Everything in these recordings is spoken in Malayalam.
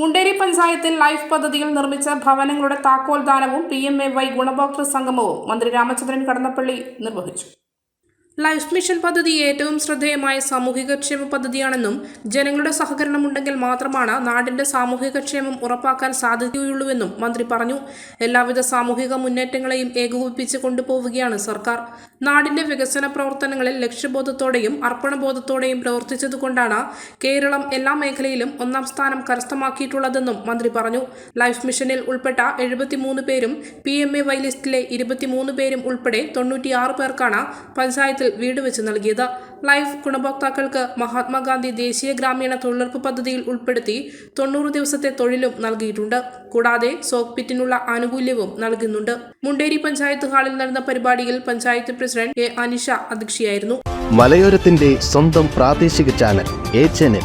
മുണ്ടേരി പഞ്ചായത്തിൽ ലൈഫ് പദ്ധതിയിൽ നിർമ്മിച്ച ഭവനങ്ങളുടെ താക്കോൽ ദാനവും പി എം എ വൈ ഗുണഭോക്തൃ സംഗമവും മന്ത്രി രാമചന്ദ്രൻ കടന്നപ്പള്ളി നിർവഹിച്ചു. ലൈഫ് മിഷൻ പദ്ധതി ഏറ്റവും ശ്രദ്ധേയമായ സാമൂഹികക്ഷേമ പദ്ധതിയാണെന്നും ജനങ്ങളുടെ സഹകരണമുണ്ടെങ്കിൽ മാത്രമാണ് നാടിന്റെ സാമൂഹികക്ഷേമം ഉറപ്പാക്കാൻ സാധിക്കുകയുള്ളൂവെന്നും മന്ത്രി പറഞ്ഞു. എല്ലാവിധ സാമൂഹിക മുന്നേറ്റങ്ങളെയും ഏകോപിപ്പിച്ച് കൊണ്ടുപോവുകയാണ് സർക്കാർ. നാടിന്റെ വികസന പ്രവർത്തനങ്ങളിൽ ലക്ഷ്യബോധത്തോടെയും അർപ്പണബോധത്തോടെയും പ്രവർത്തിച്ചതുകൊണ്ടാണ് കേരളം എല്ലാ മേഖലയിലും ഒന്നാം സ്ഥാനം കരസ്ഥമാക്കിയിട്ടുള്ളതെന്നും മന്ത്രി പറഞ്ഞു. ലൈഫ് മിഷനിൽ ഉൾപ്പെട്ട എഴുപത്തിമൂന്ന് പേരും പി എം എ വൈ ലിസ്റ്റിലെ ഇരുപത്തിമൂന്ന് പേരും ഉൾപ്പെടെ തൊണ്ണൂറ്റിയാറ് പേർക്കാണ് പഞ്ചായത്തിൽ വീട് വെച്ച് നൽകിയത്. ലൈഫ് ഗുണഭോക്താക്കൾക്ക് മഹാത്മാഗാന്ധി ദേശീയ ഗ്രാമീണ തൊഴിലുറപ്പ് പദ്ധതിയിൽ ഉൾപ്പെടുത്തി തൊണ്ണൂറ് ദിവസത്തെ തൊഴിലും നൽകിയിട്ടുണ്ട്. കൂടാതെ സോക്പിറ്റിനുള്ള ആനുകൂല്യവും നൽകുന്നുണ്ട്. മുണ്ടേരി പഞ്ചായത്ത് ഹാളിൽ നടന്ന പരിപാടിയിൽ പഞ്ചായത്ത് പ്രസിഡന്റ് കെ അനിഷ അധ്യക്ഷയായിരുന്നു. മലയോരത്തിന്റെ സ്വന്തം പ്രാദേശിക channel A channel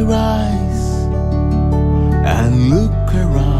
Your eyes and look around